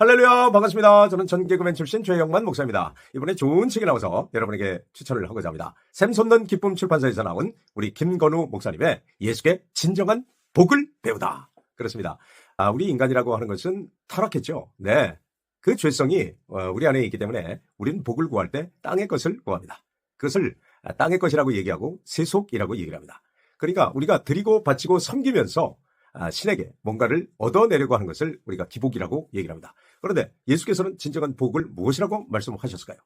할렐루야 반갑습니다. 저는 전 개그맨 출신 최영만 목사입니다. 이번에 좋은 책이 나와서 여러분에게 추천을 하고자 합니다. 샘 솟는 기쁨 출판사에서 나온 우리 김건우 목사님의 예수께 진정한 복을 배우다. 그렇습니다. 아, 우리 인간이라고 하는 것은 타락했죠. 네. 그 죄성이 어, 우리 안에 있기 때문에 우리는 복을 구할 때 땅의 것을 구합니다. 그것을 아, 땅의 것이라고 얘기하고 세속이라고 얘기를 합니다. 그러니까 우리가 드리고 바치고 섬기면서 아, 신에게 뭔가를 얻어내려고 하는 것을 우리가 기복이라고 얘기를 합니다. 그런데 예수께서는 진정한 복을 무엇이라고 말씀하셨을까요?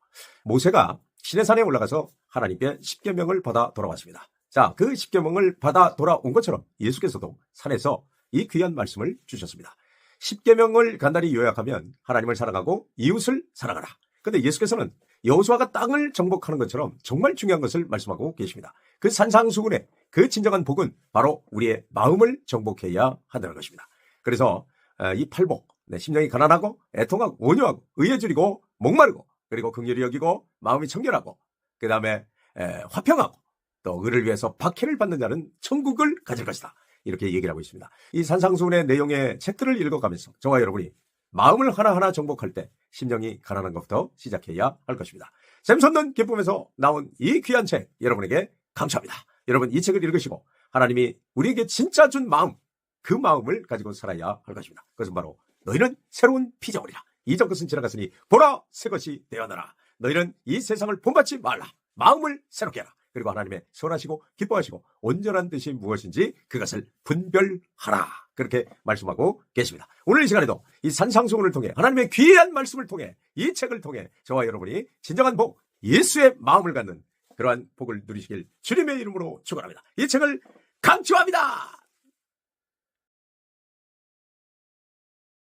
모세가 시내산에 올라가서 하나님께 십계명을 받아 돌아왔습니다. 자, 그 십계명을 받아 돌아온 것처럼 예수께서도 산에서 이 귀한 말씀을 주셨습니다. 십계명을 간단히 요약하면 하나님을 사랑하고 이웃을 사랑하라. 근데 예수께서는 여호수아가 땅을 정복하는 것처럼 정말 중요한 것을 말씀하고 계십니다. 그 산상수훈의 그 진정한 복은 바로 우리의 마음을 정복해야 한다는 것입니다. 그래서 어, 이 팔복, 네, 심령이 가난하고 애통하고 온유하고 줄이고 목마르고 그리고 긍휼히 여기고 마음이 청결하고 그 다음에 화평하고 또 의를 위해서 박해를 받는 자는 천국을 가질 것이다. 이렇게 얘기를 하고 있습니다. 이 산상수훈의 내용의 책들을 읽어가면서 저와 여러분이 마음을 하나하나 정복할 때 심령이 가난한 것부터 시작해야 할 것입니다. 샘솟는 기쁨에서 나온 이 귀한 책 여러분에게 감사합니다. 여러분 이 책을 읽으시고 하나님이 우리에게 진짜 준 마음 그 마음을 가지고 살아야 할 것입니다. 그것은 바로 너희는 새로운 피조물이라. 이전 것은 지나갔으니 보라 새 것이 되었노라. 너희는 이 세상을 본받지 말라. 마음을 새롭게 하라. 그리고 하나님의 선하시고 기뻐하시고 온전한 뜻이 무엇인지 그것을 분별하라. 그렇게 말씀하고 계십니다. 오늘 이 시간에도 이 산상수훈을 통해 하나님의 귀한 말씀을 통해 이 책을 통해 저와 여러분이 진정한 복, 예수의 마음을 갖는 그러한 복을 누리시길 주님의 이름으로 축원합니다. 이 책을 강추합니다.